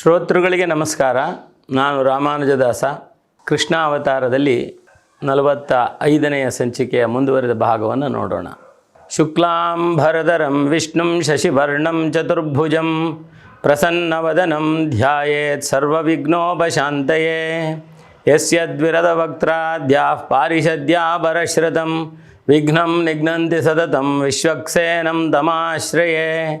ಶ್ರೋತೃಗಳಿಗೆ ನಮಸ್ಕಾರ. ನಾನು ರಾಮಾನುಜದಾಸ. ಕೃಷ್ಣ ಅವತಾರದಲ್ಲಿ ನಲವತ್ತ ಐದನೆಯ ಸಂಚಿಕೆಯ ಮುಂದುವರಿದ ಭಾಗವನ್ನು ನೋಡೋಣ. ಶುಕ್ಲಾಂಬರಧರಂ ವಿಷ್ಣುಂ ಶಶಿವರ್ಣಂ ಚತುರ್ಭುಜಂ ಪ್ರಸನ್ನವದನಂ ಧ್ಯಾಯೇತ್ ಸರ್ವವಿಘ್ನೋಪಶಾಂತಯೇ. ಯಸ್ಯದ್ವಿರದವಕ್ತ್ರಾದ್ಯಾ ಪಾರಿಷದ್ಯಾ ಪರಶ್ರತಂ ವಿಘ್ನಂ ನಿಘ್ನಂತಿ ಸತತಂ ವಿಶ್ವಕ್ಸೇನಂ ತಮಾಶ್ರಯೇ.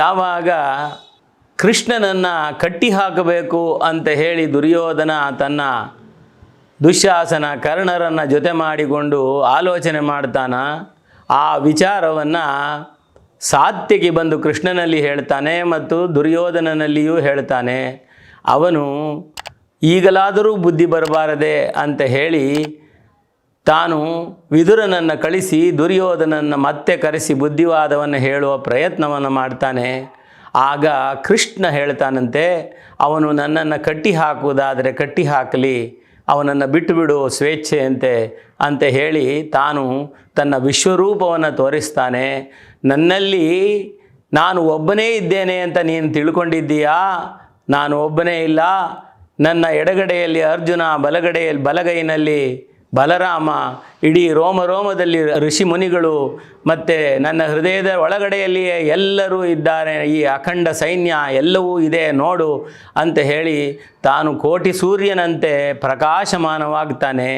ಯಾವಾಗ ಕೃಷ್ಣನನ್ನು ಕಟ್ಟಿ ಹಾಕಬೇಕು ಅಂತ ಹೇಳಿ ದುರ್ಯೋಧನ ತನ್ನ ದುಶ್ಯಾಸನ ಕರ್ಣರನ್ನು ಜೊತೆ ಮಾಡಿಕೊಂಡು ಆಲೋಚನೆ ಮಾಡ್ತಾನ, ಆ ವಿಚಾರವನ್ನು ಸಾತ್ಯಕ್ಕೆ ಬಂದು ಕೃಷ್ಣನಲ್ಲಿ ಹೇಳ್ತಾನೆ ಮತ್ತು ದುರ್ಯೋಧನನಲ್ಲಿಯೂ ಹೇಳ್ತಾನೆ, ಅವನು ಈಗಲಾದರೂ ಬುದ್ಧಿ ಬರಬಾರದೆ ಅಂತ ಹೇಳಿ ತಾನು ವಿದುರನನ್ನು ಕಳಿಸಿ ದುರ್ಯೋಧನನ್ನು ಮತ್ತೆ ಕರೆಸಿ ಬುದ್ಧಿವಾದವನ್ನು ಹೇಳುವ ಪ್ರಯತ್ನವನ್ನು ಮಾಡ್ತಾನೆ. ಆಗ ಕೃಷ್ಣ ಹೇಳ್ತಾನಂತೆ, ಅವನು ನನ್ನನ್ನು ಕಟ್ಟಿ ಹಾಕುವುದಾದರೆ ಕಟ್ಟಿ ಹಾಕಲಿ, ಅವನನ್ನು ಬಿಟ್ಟು ಬಿಡುವ ಸ್ವೇಚ್ಛೆಯಂತೆ ಅಂತ ಹೇಳಿ ತಾನು ತನ್ನ ವಿಶ್ವರೂಪವನ್ನು ತೋರಿಸ್ತಾನೆ. ನನ್ನಲ್ಲಿ ನಾನು ಒಬ್ಬನೇ ಇದ್ದೇನೆ ಅಂತ ನೀನು ತಿಳ್ಕೊಂಡಿದ್ದೀಯಾ? ನಾನು ಒಬ್ಬನೇ ಇಲ್ಲ. ನನ್ನ ಎಡಗಡೆಯಲ್ಲಿ ಅರ್ಜುನ ಬಲಗಡೆಯಲ್ಲಿ ಬಲಗೈನಲ್ಲಿ ಬಲರಾಮ, ಇಡೀ ರೋಮ ರೋಮದಲ್ಲಿ ಋಷಿ ಮುನಿಗಳು ಮತ್ತು ನನ್ನ ಹೃದಯದ ಒಳಗಡೆಯಲ್ಲಿಯೇ ಎಲ್ಲರೂ ಇದ್ದಾರೆ. ಈ ಅಖಂಡ ಸೈನ್ಯ ಎಲ್ಲವೂ ಇದೆ, ನೋಡು ಅಂತ ಹೇಳಿ ತಾನು ಕೋಟಿ ಸೂರ್ಯನಂತೆ ಪ್ರಕಾಶಮಾನವಾಗ್ತಾನೆ.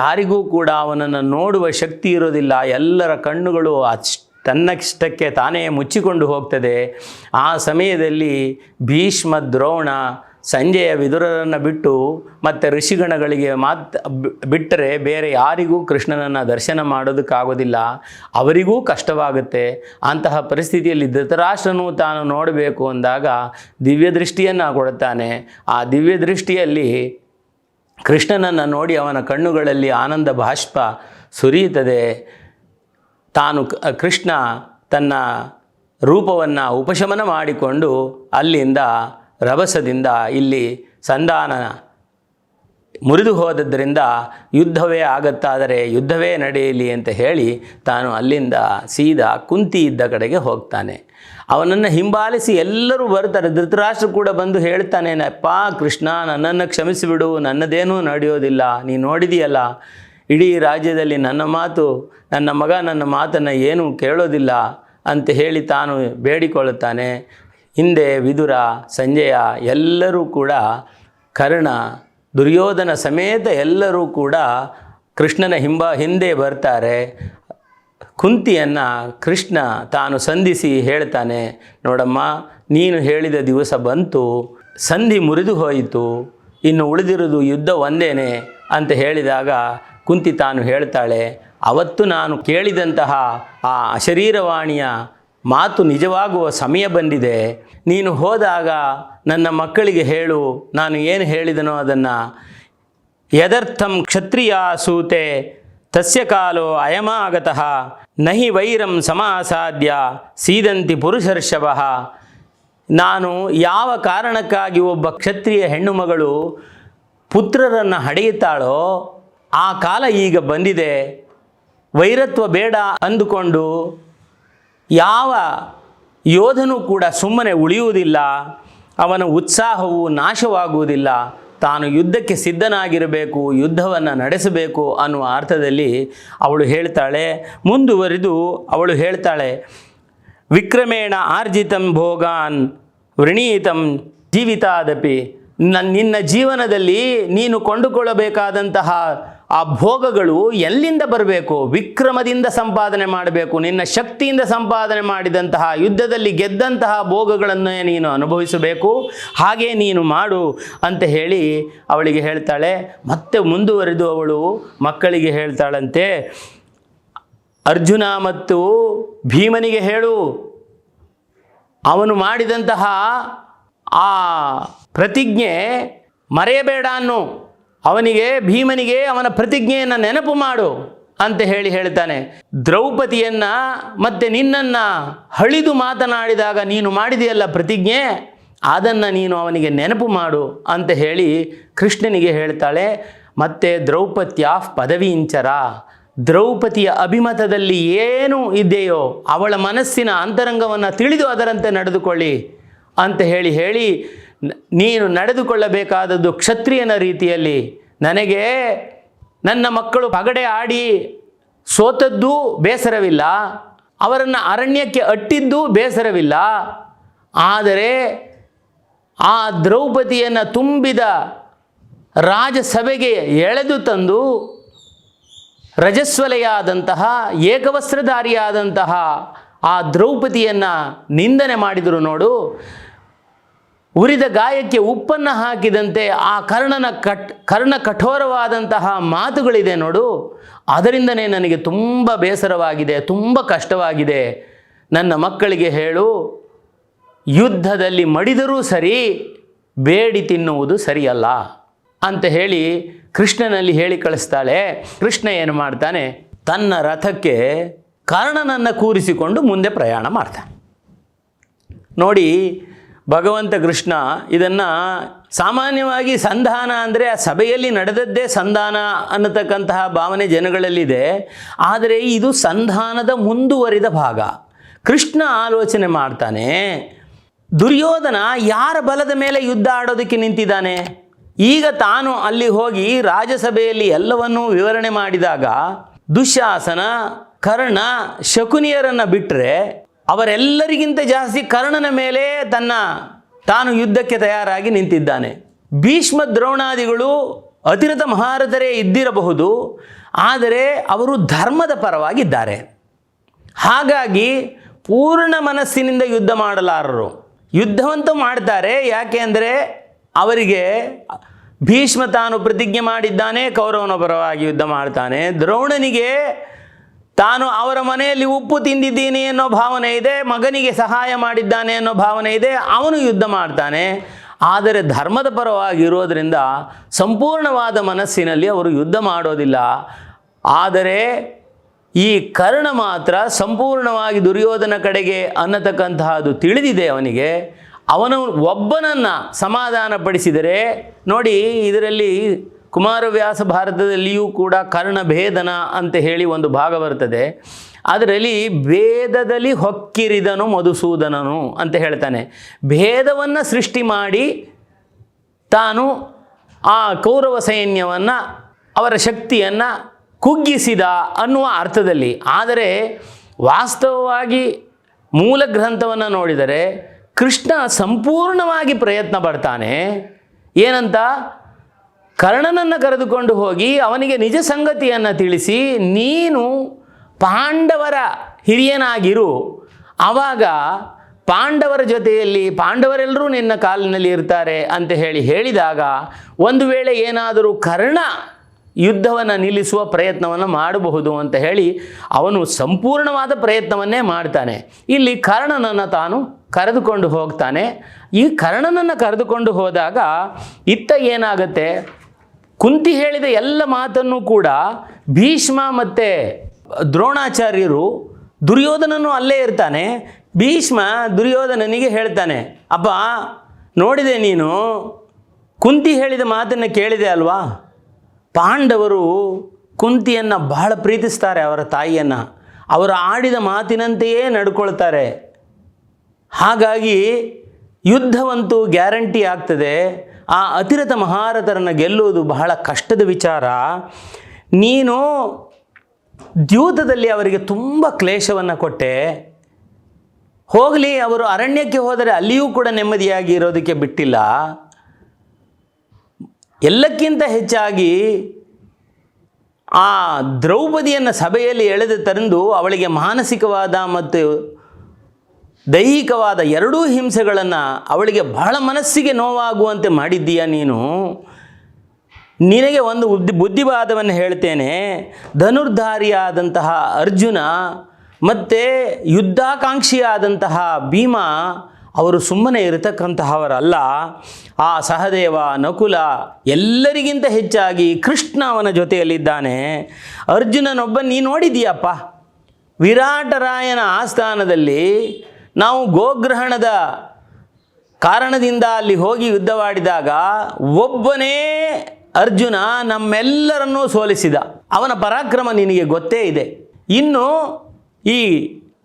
ಯಾರಿಗೂ ಕೂಡ ಅವನನ್ನು ನೋಡುವ ಶಕ್ತಿ ಇರೋದಿಲ್ಲ ಎಲ್ಲರ ಕಣ್ಣುಗಳು ಅಚ್, ತನ್ನಷ್ಟಕ್ಕೆ ತಾನೇ ಮುಚ್ಚಿಕೊಂಡು ಹೋಗ್ತದೆ. ಆ ಸಮಯದಲ್ಲಿ ಭೀಷ್ಮ ದ್ರೋಣ ಸಂಜೆಯ ವಿದುರರನ್ನು ಬಿಟ್ಟು ಮತ್ತು ಋಷಿಗಣಗಳಿಗೆ ಮಾತ್ ಬಿಟ್ಟರೆ ಬೇರೆ ಯಾರಿಗೂ ಕೃಷ್ಣನನ್ನು ದರ್ಶನ ಮಾಡೋದಕ್ಕಾಗೋದಿಲ್ಲ. ಅವರಿಗೂ ಕಷ್ಟವಾಗುತ್ತೆ. ಅಂತಹ ಪರಿಸ್ಥಿತಿಯಲ್ಲಿ ಧೃತರಾಷ್ಟ್ರನು ತಾನು ನೋಡಬೇಕು ಅಂದಾಗ ದಿವ್ಯ ದೃಷ್ಟಿಯನ್ನು ಕೊಡುತ್ತಾನೆ. ಆ ದಿವ್ಯ ದೃಷ್ಟಿಯಲ್ಲಿ ಕೃಷ್ಣನನ್ನು ನೋಡಿ ಅವನ ಕಣ್ಣುಗಳಲ್ಲಿ ಆನಂದ ಬಾಷ್ಪ ಸುರಿಯುತ್ತದೆ. ತಾನು ಕೃಷ್ಣ ತನ್ನ ರೂಪವನ್ನು ಉಪಶಮನ ಮಾಡಿಕೊಂಡು ಅಲ್ಲಿಂದ ರಭಸದಿಂದ ಇಲ್ಲಿ ಸಂಧಾನ ಮುರಿದು ಹೋದದ್ದರಿಂದ ಯುದ್ಧವೇ ಆಗತ್ತಾದರೆ ಯುದ್ಧವೇ ನಡೆಯಲಿ ಅಂತ ಹೇಳಿ ತಾನು ಅಲ್ಲಿಂದ ಸೀದಾ ಕುಂತಿ ಇದ್ದ ಕಡೆಗೆ ಹೋಗ್ತಾನೆ. ಅವನನ್ನು ಹಿಂಬಾಲಿಸಿ ಎಲ್ಲರೂ ಬರ್ತಾರೆ ಧೃತರಾಷ್ಟ್ರ ಕೂಡ ಬಂದು ಹೇಳ್ತಾನೆ ಅಪ್ಪ ಕೃಷ್ಣ, ನನ್ನನ್ನು ಕ್ಷಮಿಸಿಬಿಡು, ನನ್ನದೇನೂ ನಡೆಯೋದಿಲ್ಲ ನೀ ನೋಡಿದೆಯಲ್ಲ, ಇಡೀ ರಾಜ್ಯದಲ್ಲಿ ನನ್ನ ಮಾತು, ನನ್ನ ಮಗ ನನ್ನ ಮಾತನ್ನು ಏನೂ ಕೇಳೋದಿಲ್ಲ ಅಂತ ಹೇಳಿ ತಾನು ಬೇಡಿಕೊಳ್ಳುತ್ತಾನೆ. ಹಿಂದೆ ವಿದುರ, ಸಂಜಯ ಎಲ್ಲರೂ ಕೂಡ ಕರ್ಣ, ದುರ್ಯೋಧನ ಸಮೇತ ಎಲ್ಲರೂ ಕೂಡ ಕೃಷ್ಣನ ಹಿಂಬ, ಹಿಂದೆ ಬರ್ತಾರೆ. ಕುಂತಿಯನ್ನು ಕೃಷ್ಣ ತಾನು ಸಂಧಿಸಿ ಹೇಳ್ತಾನೆ, ನೋಡಮ್ಮ, ನೀನು ಹೇಳಿದ ದಿವಸ ಬಂತು, ಸಂಧಿ ಮುರಿದು ಹೋಯಿತು, ಇನ್ನು ಉಳಿದಿರೋದು ಯುದ್ಧ ಒಂದೇನೆ ಅಂತ ಹೇಳಿದಾಗ ಕುಂತಿ ತಾನು ಹೇಳ್ತಾಳೆ, ಅವತ್ತು ನಾನು ಕೇಳಿದಂತಹ ಆ ಅಶರೀರವಾಣಿಯ ಮಾತು ನಿಜವಾಗುವ ಸಮಯ ಬಂದಿದೆ. ನೀನು ಹೋದಾಗ ನನ್ನ ಮಕ್ಕಳಿಗೆ ಹೇಳು, ನಾನು ಏನು ಹೇಳಿದನೋ ಅದನ್ನು. ಯದರ್ಥಂ ಕ್ಷತ್ರಿಯ ಸೂತೆ, ತಸ್ಯ ಕಾಲೋ ಅಯಮಾಗತಃ. ನಹಿ ವೈರಂ ಸಮಾಸಾಧ್ಯ ಸೀದಂತಿ ಪುರುಷರ್ಷಭ ನಾನು ಯಾವ ಕಾರಣಕ್ಕಾಗಿ ಒಬ್ಬ ಕ್ಷತ್ರಿಯ ಹೆಣ್ಣು ಮಗಳು ಪುತ್ರರನ್ನು ಹಡೆಯುತ್ತಾಳೋ, ಆ ಕಾಲ ಈಗ ಬಂದಿದೆ. ವೈರತ್ವ ಬೇಡ ಅಂದುಕೊಂಡು ಯಾವ ಯೋಧನೂ ಕೂಡ ಸುಮ್ಮನೆ ಉಳಿಯುವುದಿಲ್ಲ, ಅವನ ಉತ್ಸಾಹವು ನಾಶವಾಗುವುದಿಲ್ಲ, ತಾನು ಯುದ್ಧಕ್ಕೆ ಸಿದ್ಧನಾಗಿರಬೇಕು, ಯುದ್ಧವನ್ನು ನಡೆಸಬೇಕು ಅನ್ನುವ ಅರ್ಥದಲ್ಲಿ ಅವಳು ಹೇಳ್ತಾಳೆ. ಮುಂದುವರಿದು ಅವಳು ಹೇಳ್ತಾಳೆ, ವಿಕ್ರಮೇಣ ಆರ್ಜಿತಂ ಭೋಗಾನ್ ವೃಣೀತಂ ಜೀವಿತಾದಪಿ. ನನ್ನ ನಿನ್ನ ಜೀವನದಲ್ಲಿ ನೀನು ಕೊಂಡುಕೊಳ್ಳಬೇಕಾದಂತಹ ಆ ಭೋಗಗಳು ಎಲ್ಲಿಂದ ಬರಬೇಕು? ವಿಕ್ರಮದಿಂದ ಸಂಪಾದನೆ ಮಾಡಬೇಕು. ನಿನ್ನ ಶಕ್ತಿಯಿಂದ ಸಂಪಾದನೆ ಮಾಡಿದಂತಹ, ಯುದ್ಧದಲ್ಲಿ ಗೆದ್ದಂತಹ ಭೋಗಗಳನ್ನು ನೀನು ಅನುಭವಿಸಬೇಕು. ಹಾಗೆ ನೀನು ಮಾಡು ಅಂತ ಹೇಳಿ ಅವಳಿಗೆ ಹೇಳ್ತಾಳೆ. ಮತ್ತೆ ಮುಂದುವರೆದು ಅವಳು ಮಕ್ಕಳಿಗೆ ಹೇಳ್ತಾಳಂತೆ, ಅರ್ಜುನ ಮತ್ತು ಭೀಮನಿಗೆ ಹೇಳು. ಅವನು ಮಾಡಿದಂತಹ ಆ ಪ್ರತಿಜ್ಞೆ ಮರೆಯಬೇಡ ಅನ್ನು. ಅವನಿಗೆ, ಭೀಮನಿಗೆ ಅವನ ಪ್ರತಿಜ್ಞೆಯನ್ನು ನೆನಪು ಮಾಡು ಅಂತ ಹೇಳಿ ಹೇಳ್ತಾನೆ. ದ್ರೌಪದಿಯನ್ನ ಮತ್ತೆ ನಿನ್ನನ್ನು ಹಳಿದು ಮಾತನಾಡಿದಾಗ ನೀನು ಮಾಡಿದೆಯಲ್ಲ ಪ್ರತಿಜ್ಞೆ? ಅದನ್ನು ನೀನು ಅವನಿಗೆ ನೆನಪು ಮಾಡು ಅಂತ ಹೇಳಿ ಕೃಷ್ಣನಿಗೆ ಹೇಳ್ತಾಳೆ. ಮತ್ತೆ ದ್ರೌಪದ್ಯಾಫ್ ಪದವೀಂಚರ ದ್ರೌಪದಿಯ ಅಭಿಮತದಲ್ಲಿ ಏನು ಇದೆಯೋ ಅವಳ ಮನಸ್ಸಿನ ಅಂತರಂಗವನ್ನು ತಿಳಿದು ಅದರಂತೆ ನಡೆದುಕೊಳ್ಳಿ ಅಂತ ಹೇಳಿ ಹೇಳಿ ನೀನು ನಡೆದುಕೊಳ್ಳಬೇಕಾದದ್ದು ಕ್ಷತ್ರಿಯನ ರೀತಿಯಲ್ಲಿ ನನಗೆ ನನ್ನ ಮಕ್ಕಳು ಪಗಡೆ ಆಡಿ ಸೋತದ್ದೂ ಬೇಸರವಿಲ್ಲ, ಅವರನ್ನು ಅರಣ್ಯಕ್ಕೆ ಅಟ್ಟಿದ್ದೂ ಬೇಸರವಿಲ್ಲ, ಆದರೆ ಆ ದ್ರೌಪದಿಯನ್ನು ತುಂಬಿದ ರಾಜಸಭೆಗೆ ಎಳೆದು ತಂದು ರಜಸ್ವಲೆಯಾದಂತಹ ಏಕವಸ್ತ್ರಧಾರಿಯಾದಂತಹ ಆ ದ್ರೌಪದಿಯನ್ನು ನಿಂದನೆ ಮಾಡಿದರು ನೋಡು. ಉರಿದ ಗಾಯಕ್ಕೆ ಉಪ್ಪನ್ನು ಹಾಕಿದಂತೆ ಆ ಕರ್ಣನ ಕಟ್, ಕರ್ಣ ಕಠೋರವಾದಂತಹ ಮಾತುಗಳಿದೆ ನೋಡು. ಅದರಿಂದನೇ ನನಗೆ ತುಂಬ ಬೇಸರವಾಗಿದೆ, ತುಂಬ ಕಷ್ಟವಾಗಿದೆ. ನನ್ನ ಮಕ್ಕಳಿಗೆ ಹೇಳು, ಯುದ್ಧದಲ್ಲಿ ಮಡಿದರೂ ಸರಿ, ಬೇಡಿ ತಿನ್ನುವುದು ಸರಿಯಲ್ಲ ಅಂತ ಹೇಳಿ ಕೃಷ್ಣನಲ್ಲಿ ಹೇಳಿ ಕಳಿಸ್ತಾಳೆ. ಕೃಷ್ಣ ಏನು ಮಾಡ್ತಾನೆ, ತನ್ನ ರಥಕ್ಕೆ ಕರ್ಣನನ್ನು ಕೂರಿಸಿಕೊಂಡು ಮುಂದೆ ಪ್ರಯಾಣ ಮಾಡ್ತಾನೆ. ನೋಡಿ ಭಗವಂತ ಕೃಷ್ಣ ಇದನ್ನು ಸಾಮಾನ್ಯವಾಗಿ ಸಂಧಾನ ಅಂದರೆ ಆ ಸಭೆಯಲ್ಲಿ ನಡೆದದ್ದೇ ಸಂಧಾನ ಅನ್ನತಕ್ಕಂತಹ ಭಾವನೆ ಜನಗಳಲ್ಲಿದೆ. ಆದರೆ ಇದು ಸಂಧಾನದ ಮುಂದುವರಿದ ಭಾಗ. ಕೃಷ್ಣ ಆಲೋಚನೆ ಮಾಡ್ತಾನೆ, ದುರ್ಯೋಧನ ಯಾರ ಬಲದ ಮೇಲೆ ಯುದ್ಧ ಆಡೋದಕ್ಕೆ ನಿಂತಿದ್ದಾನೆ? ಈಗ ತಾನು ಅಲ್ಲಿ ಹೋಗಿ ರಾಜಸಭೆಯಲ್ಲಿ ಎಲ್ಲವನ್ನೂ ವಿವರಣೆ ಮಾಡಿದಾಗ, ದುಶಾಸನ, ಕರ್ಣ, ಶಕುನಿಯರನ್ನು ಬಿಟ್ಟರೆ ಅವರೆಲ್ಲರಿಗಿಂತ ಜಾಸ್ತಿ ಕರ್ಣನ ಮೇಲೆ ತನ್ನ ತಾನು ಯುದ್ಧಕ್ಕೆ ತಯಾರಾಗಿ ನಿಂತಿದ್ದಾನೆ. ಭೀಷ್ಮ ದ್ರೋಣಾದಿಗಳು ಅತಿರಥ ಮಹಾರಥರೇ ಇದ್ದಿರಬಹುದು, ಆದರೆ ಅವರು ಧರ್ಮದ ಪರವಾಗಿದ್ದಾರೆ. ಹಾಗಾಗಿ ಪೂರ್ಣ ಮನಸ್ಸಿನಿಂದ ಯುದ್ಧ ಮಾಡಲಾರರು. ಯುದ್ಧವಂತೂ ಮಾಡ್ತಾರೆ, ಯಾಕೆ ಅಂದರೆ ಅವರಿಗೆ ಭೀಷ್ಮ ತಾನು ಪ್ರತಿಜ್ಞೆ ಮಾಡಿದ್ದಾನೆ, ಕೌರವನ ಪರವಾಗಿ ಯುದ್ಧ ಮಾಡ್ತಾನೆ. ದ್ರೋಣನಿಗೆ ತಾನು ಅವರ ಮನೆಯಲ್ಲಿ ಉಪ್ಪು ತಿಂದಿದ್ದೀನಿ ಅನ್ನೋ ಭಾವನೆ ಇದೆ, ಮಗನಿಗೆ ಸಹಾಯ ಮಾಡಿದ್ದಾನೆ ಅನ್ನೋ ಭಾವನೆ ಇದೆ, ಅವನು ಯುದ್ಧ ಮಾಡ್ತಾನೆ. ಆದರೆ ಧರ್ಮದ ಪರವಾಗಿ ಇರೋದರಿಂದ ಸಂಪೂರ್ಣವಾದ ಮನಸ್ಸಿನಲ್ಲಿ ಅವರು ಯುದ್ಧ ಮಾಡೋದಿಲ್ಲ. ಆದರೆ ಈ ಕರ್ಣ ಮಾತ್ರ ಸಂಪೂರ್ಣವಾಗಿ ದುರ್ಯೋಧನ ಕಡೆಗೆ ಅನ್ನತಕ್ಕಂತಹದ್ದು ತಿಳಿದಿದೆ ಅವನಿಗೆ. ಅವನು ಒಬ್ಬನನ್ನು ಸಮಾಧಾನಪಡಿಸಿದರೆ, ನೋಡಿ ಇದರಲ್ಲಿ ಕುಮಾರವ್ಯಾಸ ಭಾರತದಲ್ಲಿಯೂ ಕೂಡ ಕರ್ಣಭೇದನ ಅಂತ ಹೇಳಿ ಒಂದು ಭಾಗ ಬರ್ತದೆ. ಅದರಲ್ಲಿ ಭೇದದಲ್ಲಿ ಹೊಕ್ಕಿರಿದನು ಮಧುಸೂದನನು ಅಂತ ಹೇಳ್ತಾನೆ. ಭೇದವನ್ನು ಸೃಷ್ಟಿ ಮಾಡಿ ತಾನು ಆ ಕೌರವ ಸೈನ್ಯವನ್ನು ಅವರ ಶಕ್ತಿಯನ್ನು ಕುಗ್ಗಿಸಿದ ಅನ್ನುವ ಅರ್ಥದಲ್ಲಿ. ಆದರೆ ವಾಸ್ತವವಾಗಿ ಮೂಲ ಗ್ರಂಥವನ್ನು ನೋಡಿದರೆ ಕೃಷ್ಣ ಸಂಪೂರ್ಣವಾಗಿ ಪ್ರಯತ್ನ ಪಡ್ತಾನೆ. ಏನಂತ? ಕರ್ಣನನ್ನು ಕರೆದುಕೊಂಡು ಹೋಗಿ ಅವನಿಗೆ ನಿಜ ಸಂಗತಿಯನ್ನು ತಿಳಿಸಿ, ನೀನು ಪಾಂಡವರ ಹಿರಿಯನಾಗಿರು. ಆವಾಗ ಪಾಂಡವರ ಜೊತೆಯಲ್ಲಿ ಪಾಂಡವರೆಲ್ಲರೂ ನಿನ್ನ ಕಾಲಿನಲ್ಲಿ ಇರ್ತಾರೆ ಅಂತ ಹೇಳಿ ಹೇಳಿದಾಗ ಒಂದು ವೇಳೆ ಏನಾದರೂ ಕರ್ಣ ಯುದ್ಧವನ್ನು ನಿಲ್ಲಿಸುವ ಪ್ರಯತ್ನವನ್ನು ಮಾಡಬಹುದು ಅಂತ ಹೇಳಿ ಅವನು ಸಂಪೂರ್ಣವಾದ ಪ್ರಯತ್ನವನ್ನೇ ಮಾಡ್ತಾನೆ. ಇಲ್ಲಿ ಕರ್ಣನನ್ನು ತಾನು ಕರೆದುಕೊಂಡು ಹೋಗ್ತಾನೆ. ಈ ಕರ್ಣನನ್ನು ಕರೆದುಕೊಂಡು ಹೋದಾಗ ಇತ್ತ ಏನಾಗುತ್ತೆ? ಕುಂತಿ ಹೇಳಿದ ಎಲ್ಲ ಮಾತನ್ನು ಕೂಡ ಭೀಷ್ಮ ಮತ್ತು ದ್ರೋಣಾಚಾರ್ಯರು ದುರ್ಯೋಧನನು ಅಲ್ಲೇ ಇರ್ತಾನೆ. ಭೀಷ್ಮ ದುರ್ಯೋಧನನಿಗೆ ಹೇಳ್ತಾನೆ ಅಪ್ಪ ನೋಡಿದೆ ನೀನು, ಕುಂತಿ ಹೇಳಿದ ಮಾತನ್ನು ಕೇಳಿದೆ ಅಲ್ವಾ? ಪಾಂಡವರು ಕುಂತಿಯನ್ನು ಬಹಳ ಪ್ರೀತಿಸ್ತಾರೆ, ಅವರ ತಾಯಿಯನ್ನು. ಅವರು ಆಡಿದ ಮಾತಿನಂತೆಯೇ ನಡ್ಕೊಳ್ತಾರೆ. ಹಾಗಾಗಿ ಯುದ್ಧವಂತೂ ಗ್ಯಾರಂಟಿ ಆಗ್ತದೆ. ಆ ಅತಿರಥ ಮಹಾರಥರನ್ನು ಗೆಲ್ಲುವುದು ಬಹಳ ಕಷ್ಟದ ವಿಚಾರ. ನೀನು ದ್ಯೂತದಲ್ಲಿ ಅವರಿಗೆ ತುಂಬ ಕ್ಲೇಶವನ್ನು ಕೊಟ್ಟೆ. ಹೋಗಲಿ, ಅವರು ಅರಣ್ಯಕ್ಕೆ ಹೋದರೆ ಅಲ್ಲಿಯೂ ಕೂಡ ನೆಮ್ಮದಿಯಾಗಿ ಇರೋದಕ್ಕೆ ಬಿಟ್ಟಿಲ್ಲ. ಎಲ್ಲಕ್ಕಿಂತ ಹೆಚ್ಚಾಗಿ ಆ ದ್ರೌಪದಿಯನ್ನು ಸಭೆಯಲ್ಲಿ ಎಳೆದು ತಂದು ಅವಳಿಗೆ ಮಾನಸಿಕವಾದ ಮತ್ತು ದೈಹಿಕವಾದ ಎರಡೂ ಹಿಂಸೆಗಳನ್ನು ಅವಳಿಗೆ ಬಹಳ ಮನಸ್ಸಿಗೆ ನೋವಾಗುವಂತೆ ಮಾಡಿದ್ದೀಯ ನೀನು? ನಿನಗೆ ಒಂದು ಬುದ್ಧಿ, ಬುದ್ಧಿವಾದವನ್ನು ಹೇಳ್ತೇನೆ. ಧನುರ್ಧಾರಿಯಾದಂತಹ ಅರ್ಜುನ ಮತ್ತು ಯುದ್ಧಾಕಾಂಕ್ಷಿಯಾದಂತಹ ಭೀಮ ಅವರು ಸುಮ್ಮನೆ ಇರತಕ್ಕಂತಹವರಲ್ಲ. ಆ ಸಹದೇವ, ನಕುಲ ಎಲ್ಲರಿಗಿಂತ ಹೆಚ್ಚಾಗಿ ಕೃಷ್ಣ ಅವನ ಜೊತೆಯಲ್ಲಿದ್ದಾನೆ. ಅರ್ಜುನನೊಬ್ಬ, ನೀ ನೋಡಿದೀಯಪ್ಪ ವಿರಾಟರಾಯನ ಆಸ್ಥಾನದಲ್ಲಿ ನಾವು ಗೋಗ್ರಹಣದ ಕಾರಣದಿಂದ ಅಲ್ಲಿ ಹೋಗಿ ಯುದ್ಧವಾಡಿದಾಗ ಒಬ್ಬನೇ ಅರ್ಜುನ ನಮ್ಮೆಲ್ಲರನ್ನೂ ಸೋಲಿಸಿದ. ಅವನ ಪರಾಕ್ರಮ ನಿನಗೆ ಗೊತ್ತೇ ಇದೆ. ಇನ್ನು ಈ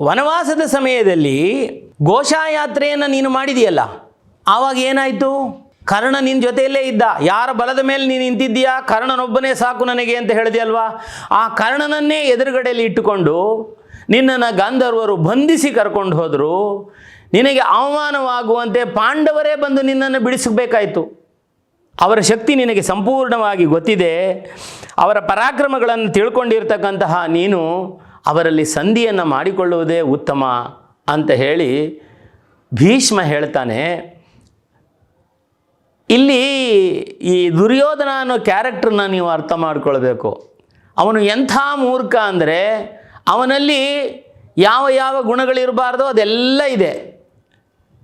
ವನವಾಸದ ಸಮಯದಲ್ಲಿ ಘೋಷಾಯಾತ್ರೆಯನ್ನು ನೀನು ಮಾಡಿದೆಯಲ್ಲ ಆವಾಗ ಏನಾಯಿತು? ಕರ್ಣ ನಿನ್ನ ಜೊತೆಯಲ್ಲೇ ಇದ್ದ. ಯಾರ ಬಲದ ಮೇಲೆ ನೀನು ನಿಂತಿದ್ದೀಯಾ? ಕರ್ಣನೊಬ್ಬನೇ ಸಾಕು ನನಗೆ ಅಂತ ಹೇಳಿದೆಯಲ್ವಾ? ಆ ಕರ್ಣನನ್ನೇ ಎದುರುಗಡೆಯಲ್ಲಿ ಇಟ್ಟುಕೊಂಡು ನಿನ್ನನ್ನು ಗಾಂಧರ್ವರು ಬಂಧಿಸಿ ಕರ್ಕೊಂಡು ಹೋದರು, ನಿನಗೆ ಅವಮಾನವಾಗುವಂತೆ ಪಾಂಡವರೇ ಬಂದು ನಿನ್ನನ್ನು ಬಿಡಿಸಬೇಕಾಯಿತು. ಅವರ ಶಕ್ತಿ ನಿನಗೆ ಸಂಪೂರ್ಣವಾಗಿ ಗೊತ್ತಿದೆ. ಅವರ ಪರಾಕ್ರಮಗಳನ್ನು ತಿಳ್ಕೊಂಡಿರ್ತಕ್ಕಂತಹ ನೀನು ಅವರಲ್ಲಿ ಸಂಧಿಯನ್ನು ಮಾಡಿಕೊಳ್ಳುವುದೇ ಉತ್ತಮ ಅಂತ ಹೇಳಿ ಭೀಷ್ಮ ಹೇಳ್ತಾನೆ. ಇಲ್ಲಿ ಈ ದುರ್ಯೋಧನ ಅನ್ನೋ ಕ್ಯಾರೆಕ್ಟರ್ನ ನೀವು ಅರ್ಥ ಮಾಡ್ಕೊಳ್ಬೇಕು. ಅವನು ಎಂಥ ಮೂರ್ಖ ಅಂದರೆ ಅವನಲ್ಲಿ ಯಾವ ಯಾವ ಗುಣಗಳಿರಬಾರ್ದೋ ಅದೆಲ್ಲ ಇದೆ.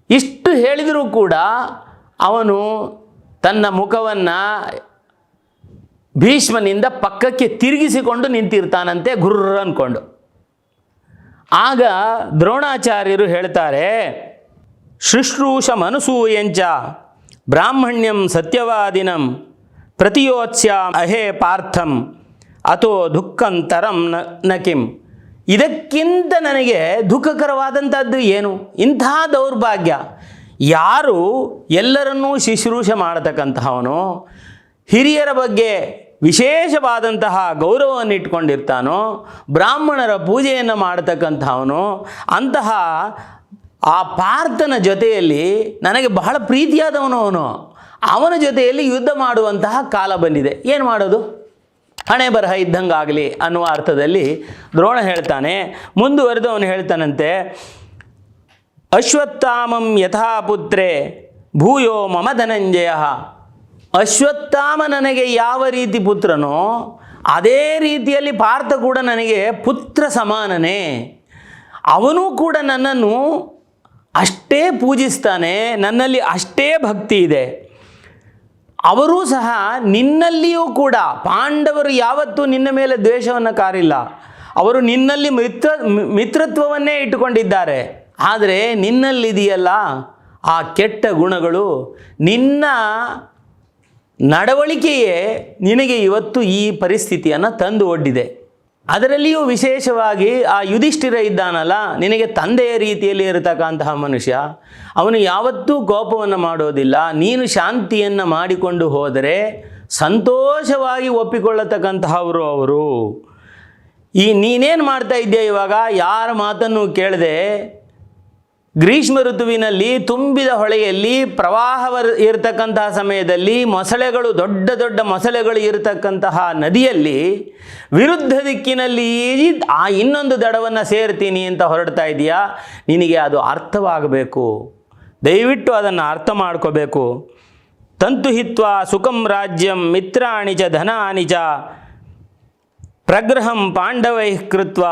ಇಷ್ಟು ಹೇಳಿದರೂ ಕೂಡ ಅವನು ತನ್ನ ಮುಖವನ್ನು ಭೀಷ್ಮನಿಂದ ಪಕ್ಕಕ್ಕೆ ತಿರುಗಿಸಿಕೊಂಡು ನಿಂತಿರ್ತಾನಂತೆ ಗುರ್ರ ಅಂದ್ಕೊಂಡು ಆಗ ದ್ರೋಣಾಚಾರ್ಯರು ಹೇಳ್ತಾರೆ, ಶುಶ್ರೂಷ ಮನುಸೂಯಂಚ ಬ್ರಾಹ್ಮಣ್ಯಂ ಸತ್ಯವಾದಿನಂ ಪ್ರತಿಯೋತ್ಸ್ಯ ಅಹೇ ಪಾರ್ಥಂ ಅಥೋ ದುಃಖಂತರಂ ನ ಕಿಂ. ಇದಕ್ಕಿಂತ ನನಗೆ ದುಃಖಕರವಾದಂಥದ್ದು ಏನು? ಇಂತಹ ದೌರ್ಭಾಗ್ಯ. ಯಾರು ಎಲ್ಲರನ್ನೂ ಶುಶ್ರೂಷೆ ಮಾಡತಕ್ಕಂತಹವನು, ಹಿರಿಯರ ಬಗ್ಗೆ ವಿಶೇಷವಾದಂತಹ ಗೌರವವನ್ನು ಇಟ್ಕೊಂಡಿರ್ತಾನೋ ಬ್ರಾಹ್ಮಣರ ಪೂಜೆಯನ್ನು ಮಾಡತಕ್ಕಂಥವನು ಅಂತಹ ಆ ಪಾರ್ಥನ ಜೊತೆಯಲ್ಲಿ ನನಗೆ ಬಹಳ ಪ್ರೀತಿಯಾದವನು ಅವನು. ಅವನ ಜೊತೆಯಲ್ಲಿ ಯುದ್ಧ ಮಾಡುವಂತಹ ಕಾಲ ಬಂದಿದೆ. ಏನು ಮಾಡೋದು? ಹಣೆ ಬರಹ ಇದ್ದಂಗಾಗಲಿ ಅನ್ನುವ ಅರ್ಥದಲ್ಲಿ ದ್ರೋಣ ಹೇಳ್ತಾನೆ. ಮುಂದುವರೆದು ಅವನು ಹೇಳ್ತಾನಂತೆ, ಅಶ್ವತ್ಥಾಮಂ ಯಥಾ ಪುತ್ರೆ, ಭೂಯೋ ಮಮ ಧನಂಜಯ. ಅಶ್ವತ್ಥಾಮ ನನಗೆ ಯಾವ ರೀತಿ ಪುತ್ರನೋ, ಅದೇ ರೀತಿಯಲ್ಲಿ ಪಾರ್ಥ ಕೂಡ ನನಗೆ ಪುತ್ರ ಸಮಾನನೇ. ಅವನು ಕೂಡ ನನ್ನನ್ನು ಅಷ್ಟೇ ಪೂಜಿಸ್ತಾನೆ, ನನ್ನಲ್ಲಿ ಅಷ್ಟೇ ಭಕ್ತಿ ಇದೆ. ಅವರೂ ಸಹ ನಿನ್ನಲ್ಲಿಯೂ ಕೂಡ ಪಾಂಡವರು ಯಾವತ್ತೂ ನಿನ್ನ ಮೇಲೆ ದ್ವೇಷವನ್ನು ಕಾರಿಲ್ಲ. ಅವರು ನಿನ್ನಲ್ಲಿ ಮಿತ್ರ, ಮಿತ್ರತ್ವವನ್ನೇ ಇಟ್ಟುಕೊಂಡಿದ್ದಾರೆ. ಆದರೆ ನಿನ್ನಲ್ಲಿದೆಯಲ್ಲ ಆ ಕೆಟ್ಟ ಗುಣಗಳು. ನಿನ್ನ ನಡವಳಿಕೆಯೇ ನಿನಗೆ ಇವತ್ತು ಈ ಪರಿಸ್ಥಿತಿಯನ್ನು ತಂದು ಒಡ್ಡಿದೆ. ಅದರಲ್ಲಿಯೂ ವಿಶೇಷವಾಗಿ ಆ ಯುಧಿಷ್ಠಿರ ಇದ್ದಾನಲ್ಲ, ನಿನಗೆ ತಂದೆಯ ರೀತಿಯಲ್ಲಿ ಇರತಕ್ಕಂತಹ ಮನುಷ್ಯ, ಅವನು ಯಾವತ್ತೂ ಕೋಪವನ್ನು ಮಾಡೋದಿಲ್ಲ, ನೀನು ಶಾಂತಿಯನ್ನು ಮಾಡಿಕೊಂಡು ಹೋದರೆ ಸಂತೋಷವಾಗಿ ಒಪ್ಪಿಕೊಳ್ಳತಕ್ಕಂತಹವರು ಅವರು. ಈ ನೀನೇನು ಮಾಡ್ತಾ ಇದ್ದೀಯ ಇವಾಗ? ಯಾರ ಮಾತನ್ನು ಕೇಳದೆ ಗ್ರೀಷ್ಮ ಋತುವಿನಲ್ಲಿ ತುಂಬಿದ ಹೊಳೆಯಲ್ಲಿ ಪ್ರವಾಹ ಇರತಕ್ಕಂತಹ ಸಮಯದಲ್ಲಿ ಮೊಸಳೆಗಳು, ದೊಡ್ಡ ದೊಡ್ಡ ಮೊಸಳೆಗಳು ಇರತಕ್ಕಂತಹ ನದಿಯಲ್ಲಿ ವಿರುದ್ಧ ದಿಕ್ಕಿನಲ್ಲಿ ಆ ಇನ್ನೊಂದು ದಡವನ್ನು ಸೇರ್ತೀನಿ ಅಂತ ಹೊರಡ್ತಾ ಇದೆಯಾ? ನಿನಗೆ ಅದು ಅರ್ಥವಾಗಬೇಕು. ದಯವಿಟ್ಟು ಅದನ್ನು ಅರ್ಥ ಮಾಡ್ಕೋಬೇಕು. ತಂತುಹಿತ್ವ ಸುಖಂ ರಾಜ್ಯಂ ಮಿತ್ರಾಣಿ ಚ ಧನಾನಿ ಚ ಪ್ರಗ್ರಹಂ ಪಾಂಡವೈ ಕೃತ್ವ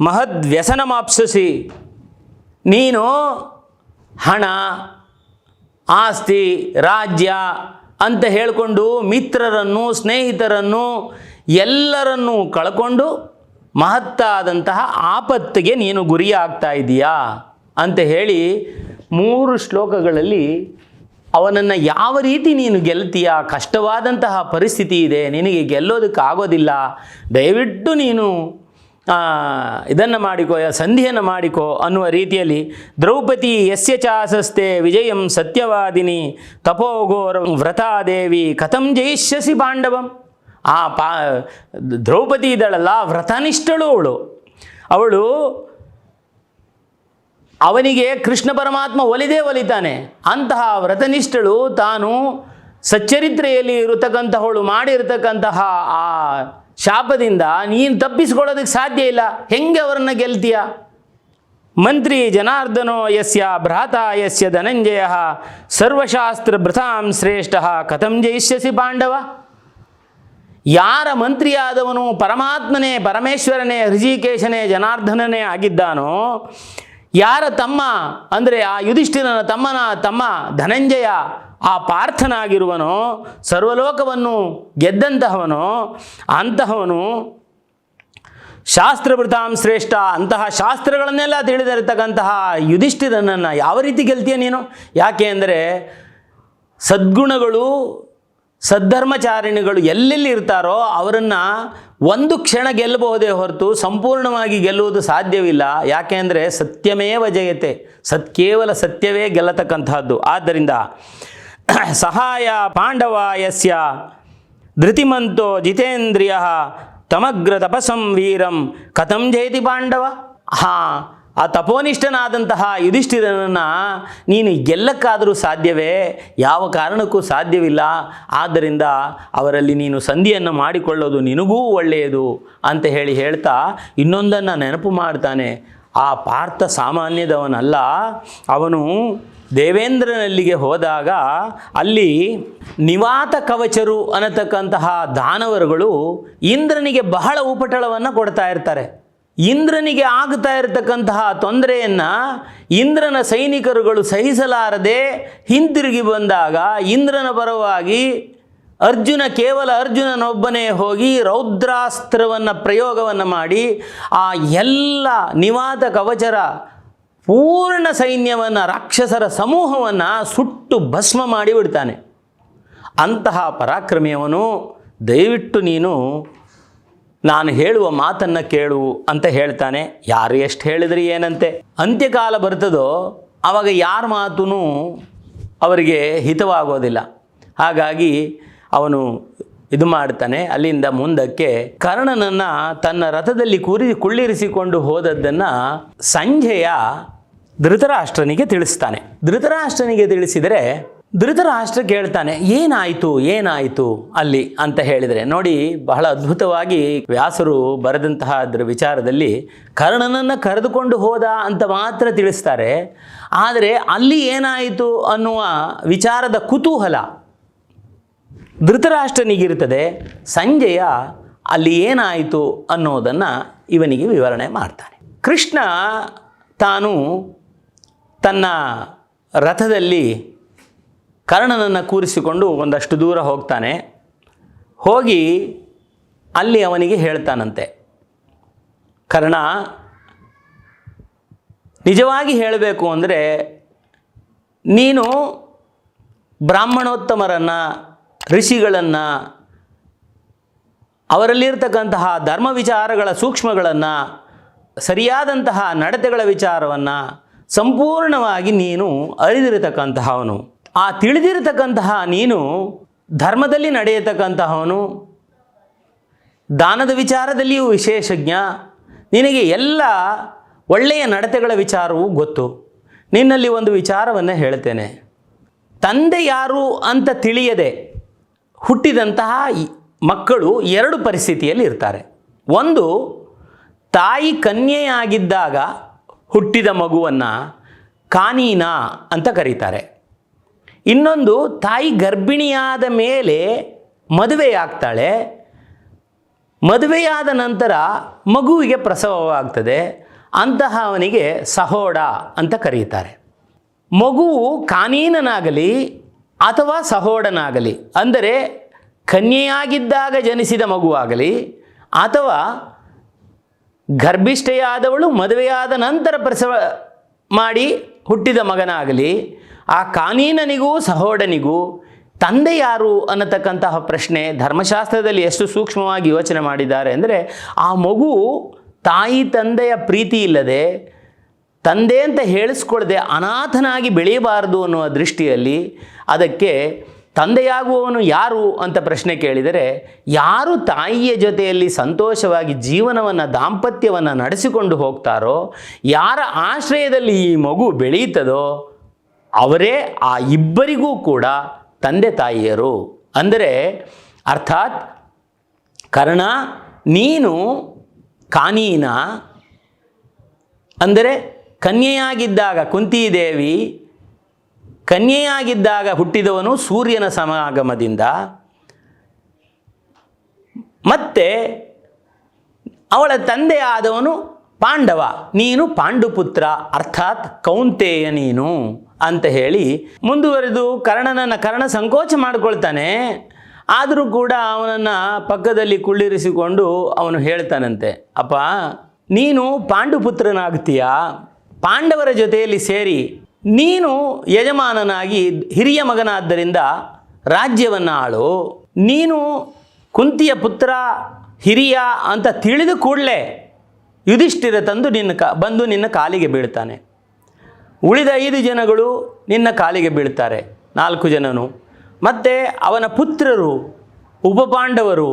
ಮಹದ್ವ್ಯಸನಮಾಪ್ಸಸಿ. ನೀನು ಹಣ, ಆಸ್ತಿ, ರಾಜ್ಯ ಅಂತ ಹೇಳಿಕೊಂಡು ಮಿತ್ರರನ್ನು, ಸ್ನೇಹಿತರನ್ನು ಎಲ್ಲರನ್ನೂ ಕಳ್ಕೊಂಡು ಮಹತ್ತಾದಂತಹ ಆಪತ್ತಿಗೆ ನೀನು ಗುರಿಯಾಗ್ತಾ ಇದೀಯಾ ಅಂತ ಹೇಳಿ ಮೂರು ಶ್ಲೋಕಗಳಲ್ಲಿ ಅವನನ್ನು ಯಾವ ರೀತಿ ನೀನು ಗೆಲ್ತೀಯ, ಕಷ್ಟವಾದಂತಹ ಪರಿಸ್ಥಿತಿ ಇದೆ, ನಿನಗೆ ಗೆಲ್ಲೋದಕ್ಕಾಗೋದಿಲ್ಲ, ದಯವಿಟ್ಟು ನೀನು ಇದನ್ನು ಮಾಡಿಕೋ ಸಂಧಿಯನ್ನು ಮಾಡಿಕೋ ಅನ್ನುವ ರೀತಿಯಲ್ಲಿ ದ್ರೌಪದಿ ಯಸ್ಯ ಚಾಸಸ್ತೆ ವಿಜಯಂ ಸತ್ಯವಾದಿನಿ ತಪೋಘೋರ ವ್ರತಾದೇವಿ ಕಥಂ ಜಯಿಷ್ಯಸಿ ಪಾಂಡವಂ. ಆ ಪಾ, ದ್ರೌಪದಿ ಇದಳಲ್ಲ, ವ್ರತನಿಷ್ಠಳು ಅವಳು. ಅವಳು ಅವನಿಗೆ ಕೃಷ್ಣ ಪರಮಾತ್ಮ ಒಲಿದೇ ಒಲಿತಾನೆ. ಅಂತಹ ವ್ರತನಿಷ್ಠಳು ತಾನು ಸಚ್ಚರಿತ್ರೆಯಲ್ಲಿ ಇರತಕ್ಕಂತಹವಳು ಮಾಡಿರತಕ್ಕಂತಹ ಆ ಶಾಪದಿಂದ ನೀನು ತಪ್ಪಿಸ್ಕೊಳ್ಳೋದಕ್ಕೆ ಸಾಧ್ಯ ಇಲ್ಲ. ಹೆಂಗೆ ಅವರನ್ನು ಗೆಲ್ತೀಯ? ಮಂತ್ರಿ ಜನಾರ್ದನೋ ಯಸ್ಯ ಭ್ರಾತ ಯಸ್ಯ ಧನಂಜಯ ಸರ್ವಶಾಸ್ತ್ರ ಭೃತಾಂ ಶ್ರೇಷ್ಠ ಕಥಂ ಜಯಿಷ್ಯಸಿ ಪಾಂಡವ. ಯಾರ ಮಂತ್ರಿಯಾದವನು ಪರಮಾತ್ಮನೇ, ಪರಮೇಶ್ವರನೇ, ಹೃಷಿಕೇಶನೇ, ಜನಾರ್ದನನೇ ಆಗಿದ್ದಾನೋ, ಯಾರ ತಮ್ಮ, ಅಂದರೆ ಆ ಯುಧಿಷ್ಠಿರನ ತಮ್ಮನ ತಮ್ಮ ಧನಂಜಯ ಆ ಪಾರ್ಥನಾಗಿರುವನೋ, ಸರ್ವಲೋಕವನ್ನು ಗೆದ್ದಂತಹವನು, ಅಂತಹವನು ಶಾಸ್ತ್ರಭೃತಾಂ ಶ್ರೇಷ್ಠ, ಅಂತಹ ಶಾಸ್ತ್ರಗಳನ್ನೆಲ್ಲ ತಿಳಿದಿರತಕ್ಕಂತಹ ಯುಧಿಷ್ಠಿರನನ್ನು ಯಾವ ರೀತಿ ಗೆಲ್ತೀಯ ನೀನು? ಯಾಕೆ ಅಂದರೆ ಸದ್ಗುಣಗಳು, ಸದ್ಧರ್ಮಚಾರಿಣಿಗಳು ಎಲ್ಲೆಲ್ಲಿ ಇರ್ತಾರೋ ಅವರನ್ನು ಒಂದು ಕ್ಷಣ ಗೆಲ್ಲಬಹುದೇ ಹೊರತು ಸಂಪೂರ್ಣವಾಗಿ ಗೆಲ್ಲುವುದು ಸಾಧ್ಯವಿಲ್ಲ. ಯಾಕೆ ಅಂದರೆ ಸತ್ಯಮೇವ ಜಯತೆ ಸತ್ ಕೇವಲ ಸತ್ಯವೇ ಗೆಲ್ಲತಕ್ಕಂತಹದ್ದು. ಆದ್ದರಿಂದ ಸಹಾಯ ಪಾಂಡವ ಯಸ್ಯ ಧೃತಿಮಂತೋ ಜಿತೇಂದ್ರಿಯ ತಮಗ್ರ ತಪಸಂ ವೀರಂ ಕಥಂ ಜಯತಿ ಪಾಂಡವ. ಹಾ, ಆ ತಪೋನಿಷ್ಠನಾದಂತಹ ಯುಧಿಷ್ಠಿರನನ್ನು ನೀನು ಎಲ್ಲಕ್ಕಾದರೂ ಸಾಧ್ಯವೇ? ಯಾವ ಕಾರಣಕ್ಕೂ ಸಾಧ್ಯವಿಲ್ಲ. ಆದ್ದರಿಂದ ಅವರಲ್ಲಿ ನೀನು ಸಂಧಿಯನ್ನು ಮಾಡಿಕೊಳ್ಳೋದು ನಿನಗೂ ಒಳ್ಳೆಯದು ಅಂತ ಹೇಳಿ ಹೇಳ್ತಾ ಇನ್ನೊಂದನ್ನು ನೆನಪು ಮಾಡ್ತಾನೆ. ಆ ಪಾರ್ಥ ಸಾಮಾನ್ಯದವನಲ್ಲ, ಅವನು ದೇವೇಂದ್ರನಲ್ಲಿಗೆ ಹೋದಾಗ ಅಲ್ಲಿ ನಿವಾತ ಕವಚರು ಅನ್ನತಕ್ಕಂತಹ ದಾನವರುಗಳು ಇಂದ್ರನಿಗೆ ಬಹಳ ಉಪಟಳವನ್ನು ಕೊಡ್ತಾ ಇರ್ತಾರೆ. ಇಂದ್ರನಿಗೆ ಆಗ್ತಾ ಇರತಕ್ಕಂತಹ ತೊಂದರೆಯನ್ನು ಇಂದ್ರನ ಸೈನಿಕರುಗಳು ಸಹಿಸಲಾರದೆ ಹಿಂತಿರುಗಿ ಬಂದಾಗ ಇಂದ್ರನ ಪರವಾಗಿ ಅರ್ಜುನ ಕೇವಲ ಅರ್ಜುನನೊಬ್ಬನೇ ಹೋಗಿ ರೌದ್ರಾಸ್ತ್ರವನ್ನು ಪ್ರಯೋಗವನ್ನು ಮಾಡಿ ಆ ಎಲ್ಲ ನಿವಾತ ಕವಚರ ಪೂರ್ಣ ಸೈನ್ಯವನ್ನು, ರಾಕ್ಷಸರ ಸಮೂಹವನ್ನು ಸುಟ್ಟು ಭಸ್ಮ ಮಾಡಿ ಬಿಡ್ತಾನೆ ಅಂತಹ ಪರಾಕ್ರಮಿಯವನು, ದಯವಿಟ್ಟು ನೀನು ನಾನು ಹೇಳುವ ಮಾತನ್ನು ಕೇಳು ಅಂತ ಹೇಳ್ತಾನೆ. ಯಾರು ಎಷ್ಟು ಹೇಳಿದ್ರಿ ಏನಂತೆ? ಅಂತ್ಯಕಾಲ ಬರ್ತದೋ ಆವಾಗ ಯಾರ ಮಾತೂ ಅವರಿಗೆ ಹಿತವಾಗೋದಿಲ್ಲ. ಹಾಗಾಗಿ ಅವನು ಇದು ಮಾಡ್ತಾನೆ. ಅಲ್ಲಿಂದ ಮುಂದಕ್ಕೆ ಕರ್ಣನನ್ನ ತನ್ನ ರಥದಲ್ಲಿ ಕೂರಿ ಕುಳ್ಳಿರಿಸಿಕೊಂಡು ಹೋದದ್ದನ್ನು ಸಂಜೆಯ ಧೃತರಾಷ್ಟ್ರನಿಗೆ ತಿಳಿಸ್ತಾನೆ. ಧೃತರಾಷ್ಟ್ರನಿಗೆ ತಿಳಿಸಿದರೆ ಧೃತರಾಷ್ಟ್ರ ಕೇಳ್ತಾನೆ, ಏನಾಯಿತು ಏನಾಯಿತು ಅಲ್ಲಿ? ಅಂತ ಹೇಳಿದರೆ. ನೋಡಿ, ಬಹಳ ಅದ್ಭುತವಾಗಿ ವ್ಯಾಸರು ಬರೆದಂತಹ ಅದರ ವಿಚಾರದಲ್ಲಿ ಕರ್ಣನನ್ನು ಕರೆದುಕೊಂಡು ಹೋದ ಅಂತ ಮಾತ್ರ ತಿಳಿಸ್ತಾರೆ. ಆದರೆ ಅಲ್ಲಿ ಏನಾಯಿತು ಅನ್ನುವ ವಿಚಾರದ ಕುತೂಹಲ ಧೃತರಾಷ್ಟ್ರನಿಗಿರ್ತದೆ ಸಂಜೆಯ ಅಲ್ಲಿ ಏನಾಯಿತು ಅನ್ನೋದನ್ನು ಇವನಿಗೆ ವಿವರಣೆ ಮಾಡ್ತಾನೆ. ಕೃಷ್ಣ ತಾನು ತನ್ನ ರಥದಲ್ಲಿ ಕರ್ಣನನ್ನು ಕೂರಿಸಿಕೊಂಡು ಒಂದಷ್ಟು ದೂರ ಹೋಗ್ತಾನೆ. ಹೋಗಿ ಅಲ್ಲಿ ಅವನಿಗೆ ಹೇಳ್ತಾನಂತೆ, ಕರ್ಣ, ನಿಜವಾಗಿ ಹೇಳಬೇಕು ಅಂದರೆ ನೀನು ಬ್ರಾಹ್ಮಣೋತ್ತಮರನ್ನು ಋಷಿಗಳನ್ನು ಅವರಲ್ಲಿರ್ತಕ್ಕಂತಹ ಧರ್ಮ ವಿಚಾರಗಳ ಸೂಕ್ಷ್ಮಗಳನ್ನು, ಸರಿಯಾದಂತಹ ನಡತೆಗಳ ವಿಚಾರವನ್ನು ಸಂಪೂರ್ಣವಾಗಿ ನೀನು ಅರಿದಿರತಕ್ಕಂತಹವನು. ಆ ತಿಳಿದಿರತಕ್ಕಂತಹ ನೀನು ಧರ್ಮದಲ್ಲಿ ನಡೆಯತಕ್ಕಂತಹವನು. ದಾನದ ವಿಚಾರದಲ್ಲಿಯೂ ವಿಶೇಷಜ್ಞ. ನಿನಗೆ ಎಲ್ಲ ಒಳ್ಳೆಯ ನಡತೆಗಳ ವಿಚಾರವೂ ಗೊತ್ತು. ನಿನ್ನಲ್ಲಿ ಒಂದು ವಿಚಾರವನ್ನು ಹೇಳ್ತೇನೆ. ತಂದೆ ಯಾರು ಅಂತ ತಿಳಿಯದೆ ಹುಟ್ಟಿದಂತಹ ಮಕ್ಕಳು ಎರಡು ಪರಿಸ್ಥಿತಿಯಲ್ಲಿ ಇರ್ತಾರೆ. ಒಂದು, ತಾಯಿ ಕನ್ಯೆಯಾಗಿದ್ದಾಗ ಹುಟ್ಟಿದ ಮಗುವನ್ನು ಕಾನೀನ ಅಂತ ಕರೀತಾರೆ. ಇನ್ನೊಂದು, ತಾಯಿ ಗರ್ಭಿಣಿಯಾದ ಮೇಲೆ ಮದುವೆಯಾಗ್ತಾಳೆ. ಮದುವೆಯಾದ ನಂತರ ಮಗುವಿಗೆ ಪ್ರಸವವಾಗ್ತದೆ. ಅಂತಹವನಿಗೆ ಸಹೋಡ ಅಂತ ಕರೀತಾರೆ. ಮಗುವು ಕಾನೀನನಾಗಲಿ ಅಥವಾ ಸಹೋಡನಾಗಲಿ ಅಂದರೆ ಕನ್ಯೆಯಾಗಿದ್ದಾಗ ಜನಿಸಿದ ಮಗುವಾಗಲಿ, ಅಥವಾ ಗರ್ಭಿಷ್ಠೆಯಾದವಳು ಮದುವೆಯಾದ ನಂತರ ಪ್ರಸವ ಮಾಡಿ ಹುಟ್ಟಿದ ಮಗನಾಗಲಿ, ಆ ಕಾನೀನನಿಗೂ ಸಹೋಡನಿಗೂ ತಂದೆ ಯಾರು ಅನ್ನತಕ್ಕಂತಹ ಪ್ರಶ್ನೆ ಧರ್ಮಶಾಸ್ತ್ರದಲ್ಲಿ ಎಷ್ಟು ಸೂಕ್ಷ್ಮವಾಗಿ ಯೋಚನೆ ಮಾಡಿದ್ದಾರೆ. ಅಂದರೆ ಆ ಮಗು ತಾಯಿ, ತಂದೆಯ ಪ್ರೀತಿ ಇಲ್ಲದೆ ತಂದೆ ಅಂತ ಹೇಳಿಸ್ಕೊಳ್ಳದೆ ಅನಾಥನಾಗಿ ಬೆಳೆಯಬಾರದು ಅನ್ನುವ ದೃಷ್ಟಿಯಲ್ಲಿ ಅದಕ್ಕೆ ತಂದೆಯಾಗುವವನು ಯಾರು ಅಂತ ಪ್ರಶ್ನೆ ಕೇಳಿದರೆ ಯಾರು ತಾಯಿಯ ಜೊತೆಯಲ್ಲಿ ಸಂತೋಷವಾಗಿ ಜೀವನವನ್ನು ದಾಂಪತ್ಯವನ್ನು ನಡೆಸಿಕೊಂಡು ಹೋಗ್ತಾರೋ, ಯಾರ ಆಶ್ರಯದಲ್ಲಿ ಈ ಮಗು ಬೆಳೆಯುತ್ತದೋ ಅವರೇ ಆ ಇಬ್ಬರಿಗೂ ಕೂಡ ತಂದೆ ತಾಯಿಯರು. ಅಂದರೆ ಅರ್ಥಾತ್ ಕರ್ಣ, ನೀನು ಕಾನೀನ, ಅಂದರೆ ಕನ್ಯೆಯಾಗಿದ್ದಾಗ ಕುಂತಿದೇವಿ, ಕನ್ಯೆಯಾಗಿದ್ದಾಗ ಹುಟ್ಟಿದವನು ಸೂರ್ಯನ ಸಮಾಗಮದಿಂದ. ಮತ್ತೆ ಅವಳ ತಂದೆ ಆದವನು ಪಾಂಡವ, ನೀನು ಪಾಂಡುಪುತ್ರ, ಅರ್ಥಾತ್ ಕೌಂತೆಯ ನೀನು ಅಂತ ಹೇಳಿ ಮುಂದುವರೆದು ಕರ್ಣನನ್ನು ಕರ್ಣ ಸಂಕೋಚ ಮಾಡಿಕೊಳ್ತಾನೆ. ಆದರೂ ಕೂಡ ಅವನನ್ನು ಪಕ್ಕದಲ್ಲಿ ಕುಳ್ಳಿರಿಸಿಕೊಂಡು ಅವನು ಹೇಳ್ತಾನಂತೆ, ಅಪ್ಪ, ನೀನು ಪಾಂಡುಪುತ್ರನಾಗ್ತೀಯಾ? ಪಾಂಡವರ ಜೊತೆಯಲ್ಲಿ ಸೇರಿ ನೀನು ಯಜಮಾನನಾಗಿ ಹಿರಿಯ ಮಗನಾದ್ದರಿಂದ ರಾಜ್ಯವನ್ನು ಆಳು. ನೀನು ಕುಂತಿಯ ಪುತ್ರ, ಹಿರಿಯ ಅಂತ ತಿಳಿದು ಕೂಡಲೇ ಯುಧಿಷ್ಠಿರ ತಂದು ನಿನ್ನ ಕ, ಬಂದು ನಿನ್ನ ಕಾಲಿಗೆ ಬೀಳ್ತಾನೆ. ಉಳಿದ ಐದು ಜನಗಳು ನಿನ್ನ ಕಾಲಿಗೆ ಬೀಳ್ತಾರೆ, ನಾಲ್ಕು ಜನನು. ಮತ್ತು ಅವನ ಪುತ್ರರು, ಉಪಪಾಂಡವರು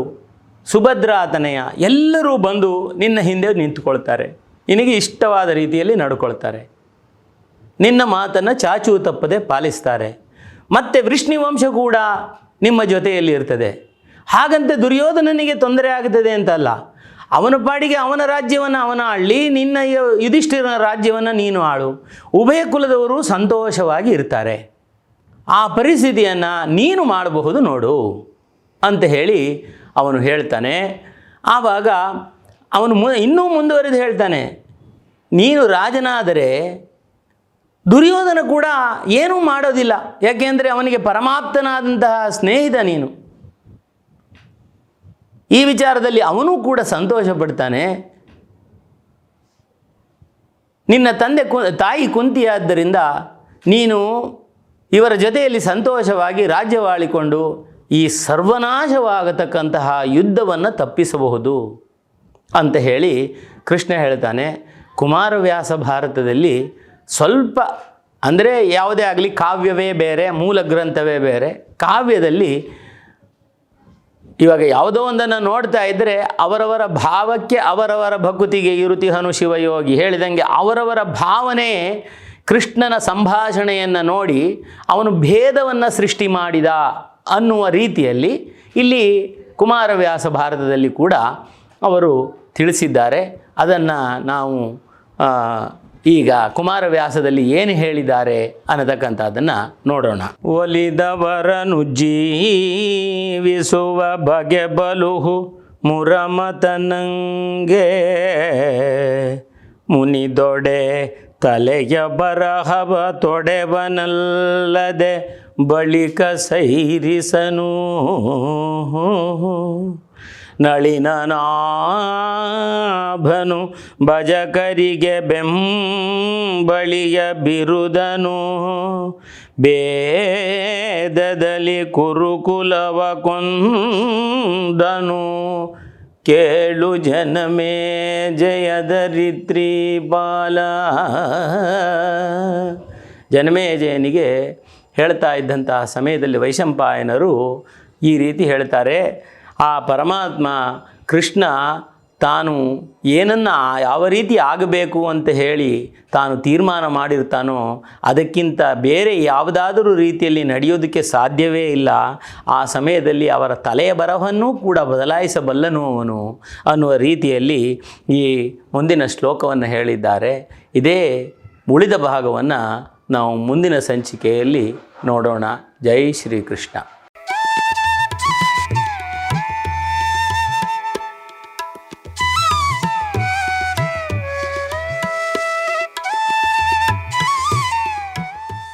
ಸುಭದ್ರಾತನೆಯ ಎಲ್ಲರೂ ಬಂದು ನಿನ್ನ ಹಿಂದೆ ನಿಂತುಕೊಳ್ತಾರೆ. ನಿನಗೆ ಇಷ್ಟವಾದ ರೀತಿಯಲ್ಲಿ ನಡ್ಕೊಳ್ತಾರೆ. ನಿನ್ನ ಮಾತನ್ನು ಚಾಚು ತಪ್ಪದೆ ಪಾಲಿಸ್ತಾರೆ. ಮತ್ತು ವೃಷ್ಣಿವಂಶ ಕೂಡ ನಿಮ್ಮ ಜೊತೆಯಲ್ಲಿ ಇರ್ತದೆ. ಹಾಗಂತ ದುರ್ಯೋಧನನಿಗೆ ತೊಂದರೆ ಆಗ್ತದೆ ಅಂತಲ್ಲ. ಅವನ ಪಾಡಿಗೆ ಅವನ ರಾಜ್ಯವನ್ನು ಅವನ ಆಳಿ ನಿನ್ನ ಯುಧಿಷ್ಠಿರನ ರಾಜ್ಯವನ್ನು ನೀನು ಆಳು. ಉಭಯ ಕುಲದವರು ಸಂತೋಷವಾಗಿ ಇರ್ತಾರೆ. ಆ ಪರಿಸ್ಥಿತಿಯನ್ನು ನೀನು ಮಾಡಬಹುದು ನೋಡು. ಅಂತ ಹೇಳಿ ಅವನು ಹೇಳ್ತಾನೆ. ಆವಾಗ ಅವನು ಮು, ಇನ್ನೂ ಮುಂದುವರೆದು ಹೇಳ್ತಾನೆ, ನೀನು ರಾಜನಾದರೆ ದುರ್ಯೋಧನ ಕೂಡ ಏನೂ ಮಾಡೋದಿಲ್ಲ. ಯಾಕೆಂದರೆ ಅವನಿಗೆ ಪರಮಾಪ್ತನಾದಂತಹ ಸ್ನೇಹಿತ ನೀನು. ಈ ವಿಚಾರದಲ್ಲಿ ಅವನೂ ಕೂಡ ಸಂತೋಷ ಪಡ್ತಾನೆ ನಿನ್ನ ತಂದೆ ಕು, ತಾಯಿ ಕುಂತಿಯಾದ್ದರಿಂದ ನೀನು ಇವರ ಜೊತೆಯಲ್ಲಿ ಸಂತೋಷವಾಗಿ ರಾಜ್ಯವಾಳಿಕೊಂಡು ಈ ಸರ್ವನಾಶವಾಗತಕ್ಕಂತಹ ಯುದ್ಧವನ್ನು ತಪ್ಪಿಸಬಹುದು. ಅಂತ ಹೇಳಿ ಕೃಷ್ಣ ಹೇಳ್ತಾನೆ, ಕುಮಾರವ್ಯಾಸ ಭಾರತದಲ್ಲಿ ಸ್ವಲ್ಪ ಅಂದರೆ ಯಾವುದೇ ಆಗಲಿ ಕಾವ್ಯವೇ ಬೇರೆ, ಮೂಲ ಗ್ರಂಥವೇ ಬೇರೆ, ಕಾವ್ಯದಲ್ಲಿ ಇವಾಗ ಯಾವುದೋ ಒಂದನ್ನು ನೋಡ್ತಾ ಇದ್ದರೆ ಅವರವರ ಭಾವಕ್ಕೆ ಅವರವರ ಭಕುತಿಗೆ ಇರುತಿಹನು ಶಿವಯೋಗಿ ಹೇಳಿದಂಗೆ ಅವರವರ ಭಾವನೆ ಕೃಷ್ಣನ ಸಂಭಾಷಣೆಯನ್ನು ನೋಡಿ ಅವನು ಭೇದವನ್ನು ಸೃಷ್ಟಿ ಮಾಡಿದ ಅನ್ನುವ ರೀತಿಯಲ್ಲಿ ಇಲ್ಲಿ ಕುಮಾರವ್ಯಾಸ ಭಾರತದಲ್ಲಿ ಕೂಡ ಅವರು ತಿಳಿಸಿದ್ದಾರೆ. ಅದನ್ನು ನಾವು ಈಗ ಕುಮಾರವ್ಯಾಸದಲ್ಲಿ ಏನು ಹೇಳಿದ್ದಾರೆ ಅನ್ನತಕ್ಕಂಥದ್ದನ್ನು ನೋಡೋಣ. ಒಲಿದವರನು ಜೀವಿಸುವ ಬಗೆ ಬಲುಹು ಮುರಮತನಂಗೆ. ಮುನಿದೊಡೆ ತಲೆಯ ಬರಹವ ತೊಡೆವನಲ್ಲದೆ ಬಳಿಕ ಸೈರಿಸನು. ನಳಿನನಾಭನು ಭಜಕರಿಗೆ ಬೆಂಬಳಿಯ ಬಿರುದನು. ಬೇದದಲ್ಲಿ ಕುರುಕುಲವ ಕೊಂದನು. ಕೇಳು ಜನಮೇ ಜಯದರಿತ್ರಿ ಬಾಲ ಜನಮೇಜಯನಿಗೆ ಹೇಳ್ತಾ ಇದ್ದಂತಹ ಸಮಯದಲ್ಲಿ ವೈಶಂಪಾಯನರು ಈ ರೀತಿ ಹೇಳ್ತಾರೆ. ಆ ಪರಮಾತ್ಮ ಕೃಷ್ಣ ತಾನು ಏನನ್ನು ಯಾವ ರೀತಿ ಆಗಬೇಕು ಅಂತ ಹೇಳಿ ತಾನು ತೀರ್ಮಾನ ಮಾಡಿರ್ತಾನೋ ಅದಕ್ಕಿಂತ ಬೇರೆ ಯಾವುದಾದರೂ ರೀತಿಯಲ್ಲಿ ನಡೆಯೋದಕ್ಕೆ ಸಾಧ್ಯವೇ ಇಲ್ಲ. ಆ ಸಮಯದಲ್ಲಿ ಅವರ ತಲೆಯ ಬರವನ್ನೂ ಕೂಡ ಬದಲಾಯಿಸಬಲ್ಲನು ಅವನು ಅನ್ನುವ ರೀತಿಯಲ್ಲಿ ಈ ಮುಂದಿನ ಶ್ಲೋಕವನ್ನು ಹೇಳಿದ್ದಾರೆ. ಇದೇ ಉಳಿದ ಭಾಗವನ್ನು ನಾವು ಮುಂದಿನ ಸಂಚಿಕೆಯಲ್ಲಿ ನೋಡೋಣ. ಜೈ ಶ್ರೀಕೃಷ್ಣ.